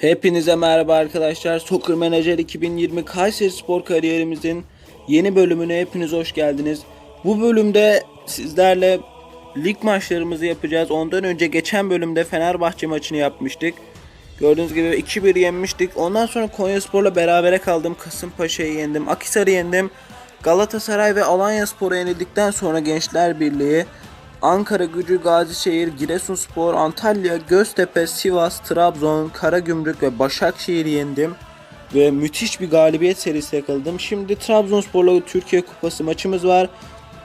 Hepinize merhaba arkadaşlar. Soccer Manager 2020 Kayseri Spor kariyerimizin yeni bölümüne hepiniz hoş geldiniz. Bu bölümde sizlerle lig maçlarımızı yapacağız. Ondan önce geçen bölümde Fenerbahçe maçını yapmıştık. Gördüğünüz gibi 2-1 yenmiştik. Ondan sonra Konyaspor'la berabere kaldım. Kasımpaşa'yı yendim. Akhisar'ı yendim. Galatasaray ve Alanyaspor'a yenildikten sonra Gençler Birliği, Ankara Gücü, Gazişehir, Giresunspor, Antalya, Göztepe, Sivas, Trabzon, Karagümrük ve Başakşehir'i yendim. Ve müthiş bir galibiyet serisi yakaladım. Şimdi Trabzonspor'la Türkiye Kupası maçımız var.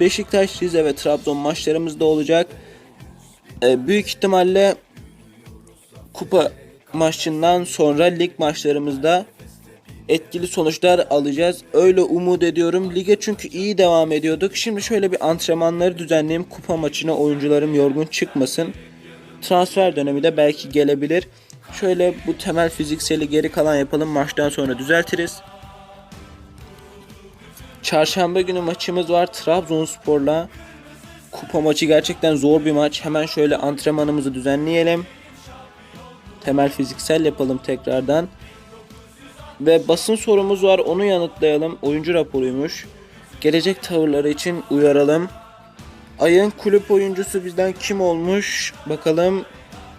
Beşiktaş, Rize ve Trabzon maçlarımız da olacak. Ee, büyük ihtimalle kupa maçından sonra lig maçlarımızda etkili sonuçlar alacağız. Öyle umut ediyorum. Lige çünkü iyi devam ediyorduk. Şimdi şöyle bir antrenmanları düzenleyeyim. Kupa maçına oyuncularım yorgun çıkmasın. Transfer dönemi de belki gelebilir. Şöyle bu temel fizikseli geri kalan yapalım. Maçtan sonra düzeltiriz. Çarşamba günü maçımız var Trabzonspor'la. Kupa maçı gerçekten zor bir maç. Hemen şöyle antrenmanımızı düzenleyelim. Temel fiziksel yapalım tekrardan. Ve basın sorumuz var onu yanıtlayalım. Oyuncu raporuymuş. Gelecek tavırları için uyaralım. Ayın kulüp oyuncusu bizden kim olmuş? Bakalım.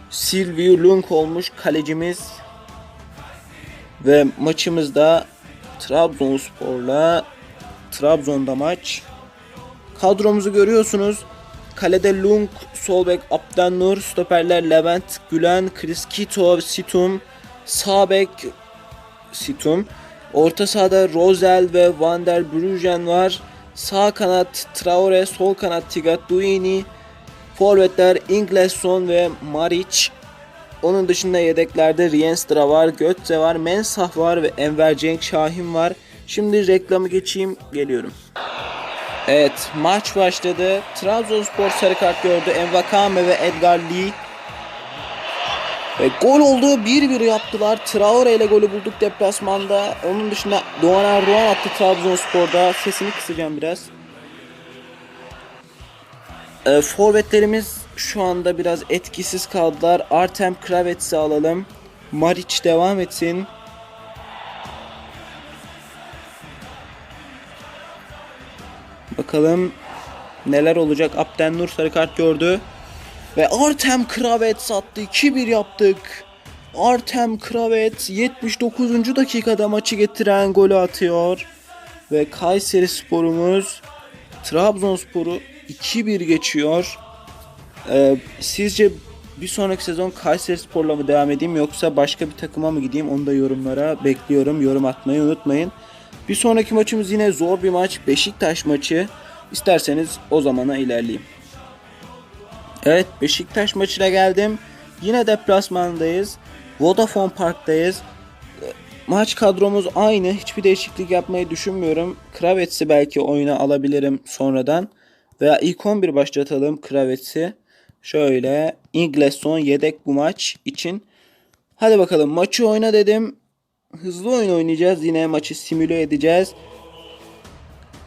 Silvio Lunk olmuş kalecimiz. Ve maçımızda Trabzonspor'la Trabzon'da maç. Kadromuzu görüyorsunuz. Kalede Lunk, sol bek Abden Nur, stoperler Levent, Gülen, Kriskito, Situm, sağ bek Situm. Orta sahada Rosel ve Van der Bruggen var. Sağ kanat Traore, sol kanat Tigat Duini. Forvetler Ingleson ve Maric. Onun dışında yedeklerde Rienstra var, Götze var, Mensah var ve Enver Cenk Şahin var. Şimdi reklamı geçeyim, geliyorum. Evet, maç başladı. Trabzonspor sarı kart gördü. Envakame ve Edgar Lee ve gol oldu. 1-1 yaptılar. Traore ile golü bulduk deplasmanda. Onun dışında Doğan Erdoğan attı Trabzonspor'da. Sesini kısacağım biraz. E, forvetlerimiz şu anda biraz etkisiz kaldılar. Artem Kravets'i alalım. Maric devam etsin. Bakalım neler olacak. Abden Nur sarı kart gördü. Ve Artem Kravets attı. 2-1 yaptık. Artem Kravets 79. dakikada maçı getiren golü atıyor. Ve Kayseri sporumuz Trabzonspor'u 2-1 geçiyor. Ee, sizce bir sonraki sezon Kayseri Spor'la mı devam edeyim yoksa başka bir takıma mı gideyim onu da yorumlara bekliyorum. Yorum atmayı unutmayın. Bir sonraki maçımız yine zor bir maç. Beşiktaş maçı. İsterseniz o zamana ilerleyeyim. Evet Beşiktaş maçına geldim. Yine deplasmandayız. Vodafone Park'tayız. Maç kadromuz aynı. Hiçbir değişiklik yapmayı düşünmüyorum. Kravets'i belki oyuna alabilirim sonradan. Veya ilk 11 başlatalım Kravets'i. Şöyle Ingleson yedek bu maç için. Hadi bakalım maçı oyna dedim. Hızlı oyun oynayacağız. Yine maçı simüle edeceğiz.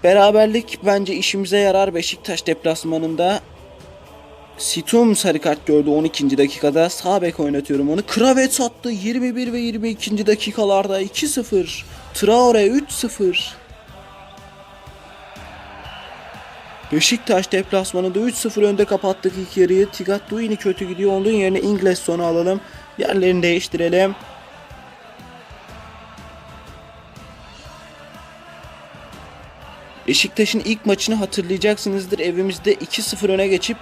Beraberlik bence işimize yarar Beşiktaş deplasmanında. Situm sarı kart gördü 12. dakikada. Sağ bek oynatıyorum onu. Kravets attı 21 ve 22. dakikalarda 2-0. Traore 3-0. Beşiktaş deplasmanında 3-0 önde kapattık ilk yarıyı. Tigat Duini kötü gidiyor. Onun yerine Ingleson'u alalım. Yerlerini değiştirelim. Beşiktaş'ın ilk maçını hatırlayacaksınızdır. Evimizde 2-0 öne geçip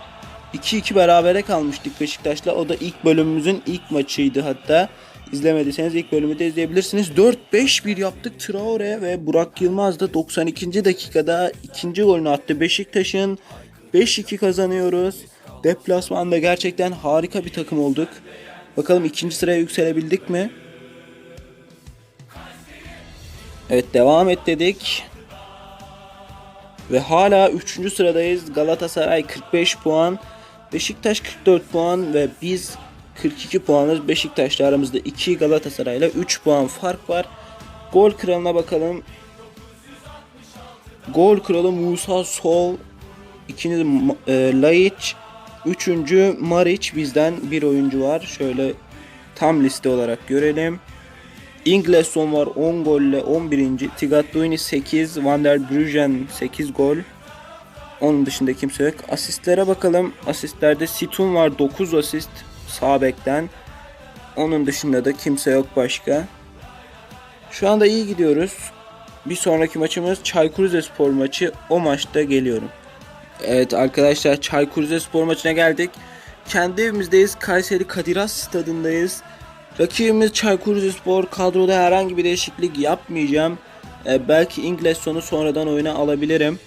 2-2 berabere kalmıştık Beşiktaş'la. O da ilk bölümümüzün ilk maçıydı hatta. İzlemediyseniz ilk bölümü de izleyebilirsiniz. 4-5-1 yaptık Traore ve Burak Yılmaz da 92. dakikada ikinci golünü attı. Beşiktaş'ın 5-2 kazanıyoruz. Deplasmanda gerçekten harika bir takım olduk. Bakalım ikinci sıraya yükselebildik mi? Evet devam et dedik. Ve hala 3. sıradayız. Galatasaray 45 puan. Beşiktaş 44 puan ve biz 42 puanız. Beşiktaş'la aramızda 2 Galatasaray'la 3 puan fark var. Gol kralına bakalım. Gol kralı Musa Sol. İkinci e, Laiç. Üçüncü Maric bizden bir oyuncu var. Şöyle tam liste olarak görelim. Ingleson var 10 golle 11. Tigatouini 8, Van der Bruggen 8 gol. Onun dışında kimse yok. Asistlere bakalım. Asistlerde Situn var 9 asist sağ bekten. Onun dışında da kimse yok başka. Şu anda iyi gidiyoruz. Bir sonraki maçımız Çaykur Rizespor maçı. O maçta geliyorum. Evet arkadaşlar Çaykur Rizespor maçına geldik. Kendi evimizdeyiz. Kayseri Kadir Has stadındayız. Rakibimiz Çaykur Rizespor. Kadroda herhangi bir değişiklik yapmayacağım. Ee, belki Ingleson'u sonradan oyuna alabilirim.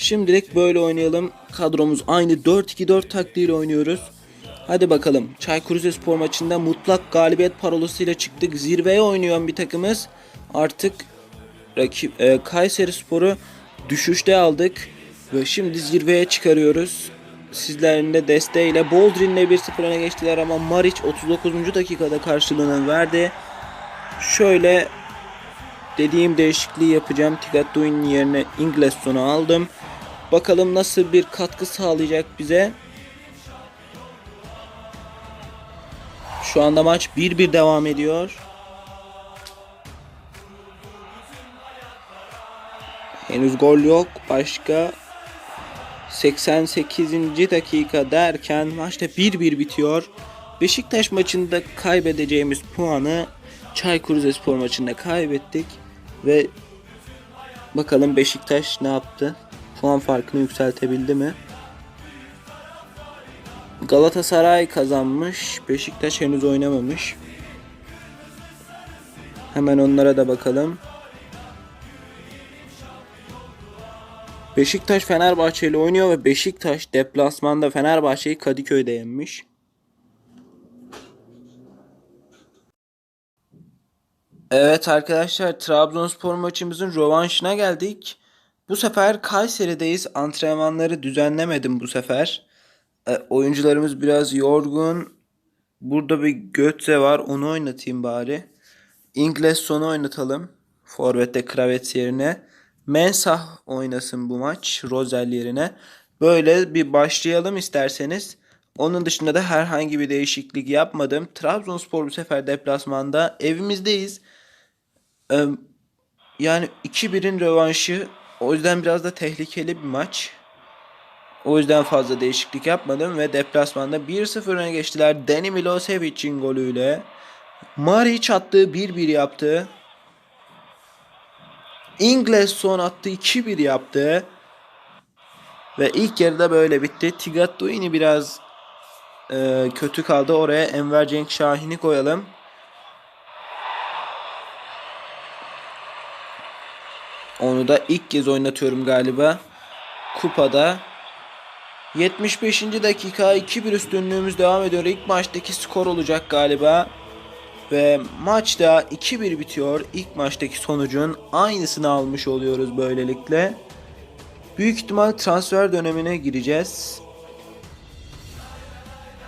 Şimdilik böyle oynayalım. Kadromuz aynı 4-2-4 taktiğiyle oynuyoruz. Hadi bakalım. Çaykur Rizespor maçında mutlak galibiyet parolasıyla çıktık. Zirveye oynayan bir takımız. Artık rakip e, Kayseri Spor'u düşüşte aldık ve şimdi zirveye çıkarıyoruz. Sizlerin de desteğiyle Boldrin'le 1-0 öne geçtiler ama Maric 39. dakikada karşılığını verdi. Şöyle dediğim değişikliği yapacağım. Tigatouin'in yerine Ingleson'u aldım. Bakalım nasıl bir katkı sağlayacak bize. Şu anda maç 1-1 devam ediyor. Henüz gol yok. Başka 88. dakika derken maçta 1-1 bitiyor. Beşiktaş maçında kaybedeceğimiz puanı Çaykur Rizespor maçında kaybettik ve bakalım Beşiktaş ne yaptı? Puan farkını yükseltebildi mi? Galatasaray kazanmış. Beşiktaş henüz oynamamış. Hemen onlara da bakalım. Beşiktaş Fenerbahçe ile oynuyor ve Beşiktaş deplasmanda Fenerbahçe'yi Kadıköy'de yenmiş. Evet arkadaşlar Trabzonspor maçımızın rövanşına geldik. Bu sefer Kayseri'deyiz. Antrenmanları düzenlemedim bu sefer. E, oyuncularımız biraz yorgun. Burada bir Götze var. Onu oynatayım bari. Ingleson'u oynatalım. Forvet'te Kravets yerine. Mensah oynasın bu maç Rozel yerine. Böyle bir başlayalım isterseniz. Onun dışında da herhangi bir değişiklik yapmadım. Trabzonspor bu sefer deplasmanda evimizdeyiz. Ee, yani 2-1'in rövanşı. O yüzden biraz da tehlikeli bir maç. O yüzden fazla değişiklik yapmadım ve deplasmanda 1-0 öne geçtiler. Dani Milosevic'in golüyle. Maric attı 1-1 yaptı. Ingleson attı 2-1 yaptı. Ve ilk yarıda böyle bitti. Tigatouini biraz e, kötü kaldı. Oraya Enver Cenk Şahin'i koyalım. Onu da ilk kez oynatıyorum galiba. Kupada. 75. dakika 2-1 üstünlüğümüz devam ediyor. İlk maçtaki skor olacak galiba. Ve maçta 2-1 bitiyor. İlk maçtaki sonucun aynısını almış oluyoruz böylelikle. Büyük ihtimal transfer dönemine gireceğiz.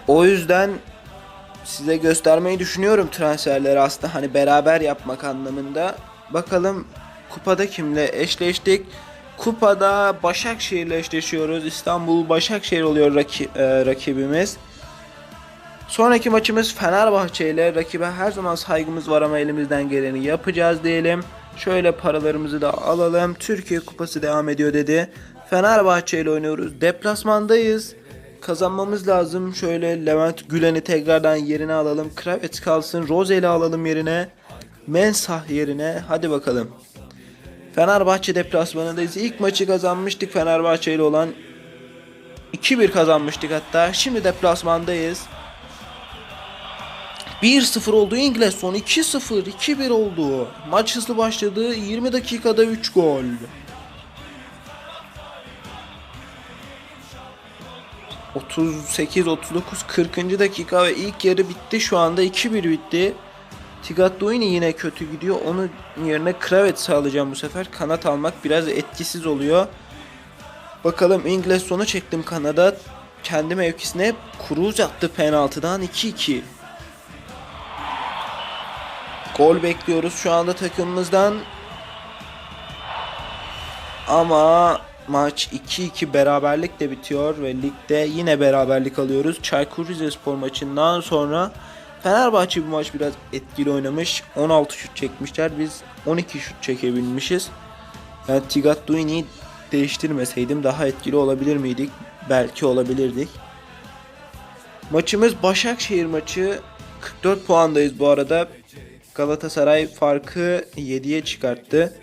O yüzden size göstermeyi düşünüyorum transferleri aslında hani beraber yapmak anlamında. Bakalım kupada kimle eşleştik. Kupada Başakşehir'le eşleşiyoruz. İstanbul Başakşehir oluyor raki, e, rakibimiz. Sonraki maçımız Fenerbahçe ile rakibe her zaman saygımız var ama elimizden geleni yapacağız diyelim. Şöyle paralarımızı da alalım. Türkiye Kupası devam ediyor dedi. Fenerbahçe ile oynuyoruz. Deplasmandayız. Kazanmamız lazım. Şöyle Levent Gülen'i tekrardan yerine alalım. Kravets kalsın. Rozel'i alalım yerine. Mensah yerine. Hadi bakalım. Fenerbahçe deplasmanındayız. İlk maçı kazanmıştık Fenerbahçe ile olan. 2-1 kazanmıştık hatta. Şimdi deplasmandayız. 1-0 oldu Ingleson 2-0 2-1 oldu. Maç hızlı başladı 20 dakikada 3 gol. ...38, 39, 40. dakika ve ilk yarı bitti. Şu anda 2-1 bitti. Tigatouini yine kötü gidiyor. Onun yerine Kravets alacağım bu sefer. Kanat almak biraz etkisiz oluyor. Bakalım Ingleson'u çektim kanada. Kendi mevkisine Cruz attı penaltıdan 2-2. Gol bekliyoruz şu anda takımımızdan. Ama maç 2-2 beraberlikle bitiyor ve ligde yine beraberlik alıyoruz. Çaykur Rizespor maçından sonra Fenerbahçe bu maç biraz etkili oynamış. 16 şut çekmişler. Biz 12 şut çekebilmişiz. Yani Tigattuini'yi değiştirmeseydim daha etkili olabilir miydik? Belki olabilirdik. Maçımız Başakşehir maçı. 44 puandayız bu arada. Galatasaray farkı 7'ye çıkarttı.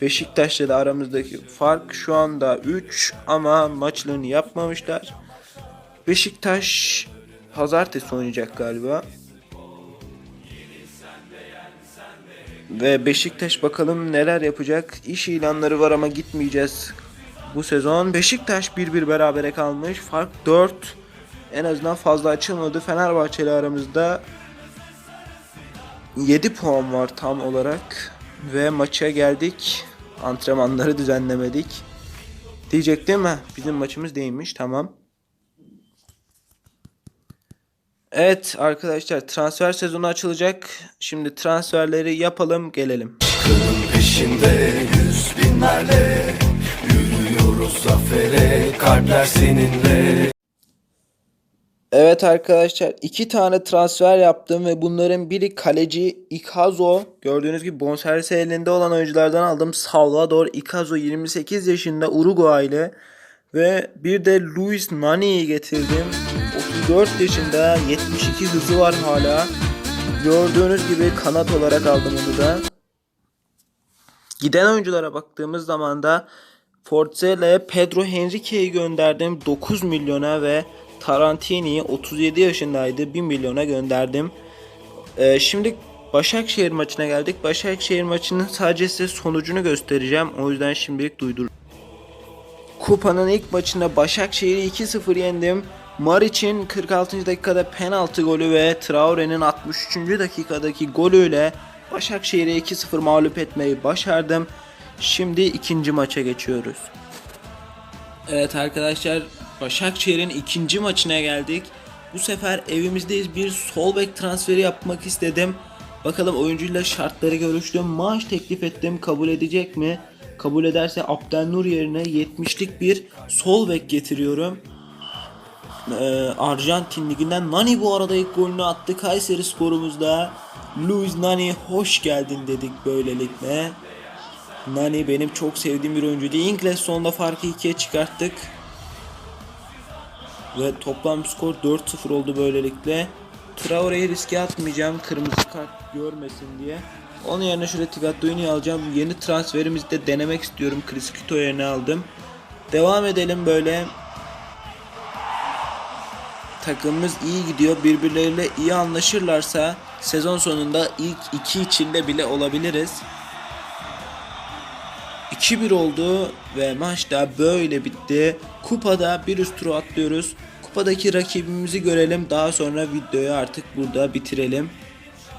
Beşiktaş'la da aramızdaki fark şu anda 3 ama maçlarını yapmamışlar. Beşiktaş pazartesi oynayacak galiba. Ve Beşiktaş bakalım neler yapacak. İş ilanları var ama gitmeyeceğiz bu sezon. Beşiktaş 1-1 berabere kalmış. Fark 4. En azından fazla açılmadı. Fenerbahçe ile aramızda 7 puan var tam olarak. Ve maça geldik. Antrenmanları düzenlemedik. Diyecektim mi? Bizim maçımız değilmiş. Tamam. Evet arkadaşlar transfer sezonu açılacak. Şimdi transferleri yapalım gelelim. Kılın peşinde yüz binlerle Yürüyoruz zafere kalpler seninle Evet arkadaşlar iki tane transfer yaptım ve bunların biri kaleci Ikazo. Gördüğünüz gibi bonservisi elinde olan oyunculardan aldım. Salvador Ikazo 28 yaşında Uruguaylı. Ve bir de Luis Nani'yi getirdim. 34 yaşında 72 hızı var hala. Gördüğünüz gibi kanat olarak aldım onu da. Giden oyunculara baktığımız zaman da Forzela'ya Pedro Henrique'yi gönderdim 9 milyona ve Tarantini'yi 37 yaşındaydı 1 milyona gönderdim. Ee, şimdi Başakşehir maçına geldik. Başakşehir maçının sadece size sonucunu göstereceğim. O yüzden şimdilik duydur. Kupa'nın ilk maçında Başakşehir'i 2-0 yendim. Mariç'in 46. dakikada penaltı golü ve Traore'nin 63. dakikadaki golüyle Başakşehir'i 2-0 mağlup etmeyi başardım. Şimdi ikinci maça geçiyoruz. Evet arkadaşlar Başakşehir'in ikinci maçına geldik. Bu sefer evimizdeyiz bir sol bek transferi yapmak istedim. Bakalım oyuncuyla şartları görüştüm. Maaş teklif ettim. Kabul edecek mi? Kabul ederse Abdelnur yerine 70'lik bir sol bek getiriyorum. Ee, Arjantin liginden Nani bu arada ilk golünü attı Kayseri sporumuzda. Luis Nani hoş geldin dedik böylelikle. Nani benim çok sevdiğim bir oyuncuydu. İngiliz sonunda farkı ikiye çıkarttık. Ve toplam skor 4-0 oldu böylelikle. Traore'yi riske atmayacağım kırmızı kart görmesin diye. Onun yerine şöyle Tigatto'yu alacağım. Yeni transferimizi de denemek istiyorum. Criskito yerine aldım. Devam edelim böyle. Takımımız iyi gidiyor. Birbirleriyle iyi anlaşırlarsa sezon sonunda ilk iki içinde bile olabiliriz. 2-1 oldu ve maç da böyle bitti. Kupada bir üst turu atlıyoruz. Kupadaki rakibimizi görelim. Daha sonra videoyu artık burada bitirelim.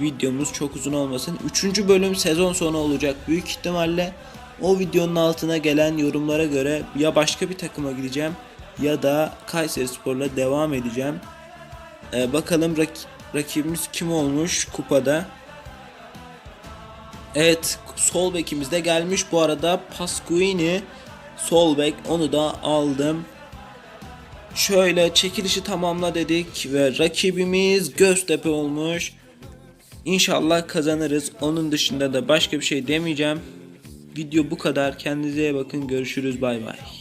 Videomuz çok uzun olmasın. Üçüncü bölüm sezon sonu olacak büyük ihtimalle. O videonun altına gelen yorumlara göre ya başka bir takıma gideceğim ya da Kayseri Spor'la devam edeceğim. Ee, bakalım rak- rakibimiz kim olmuş kupada. Evet sol bekimiz de gelmiş bu arada Pascuini sol bek onu da aldım. Şöyle çekilişi tamamla dedik ve rakibimiz Göztepe olmuş. İnşallah kazanırız. Onun dışında da başka bir şey demeyeceğim. Video bu kadar. Kendinize bakın. Görüşürüz. Bay bay.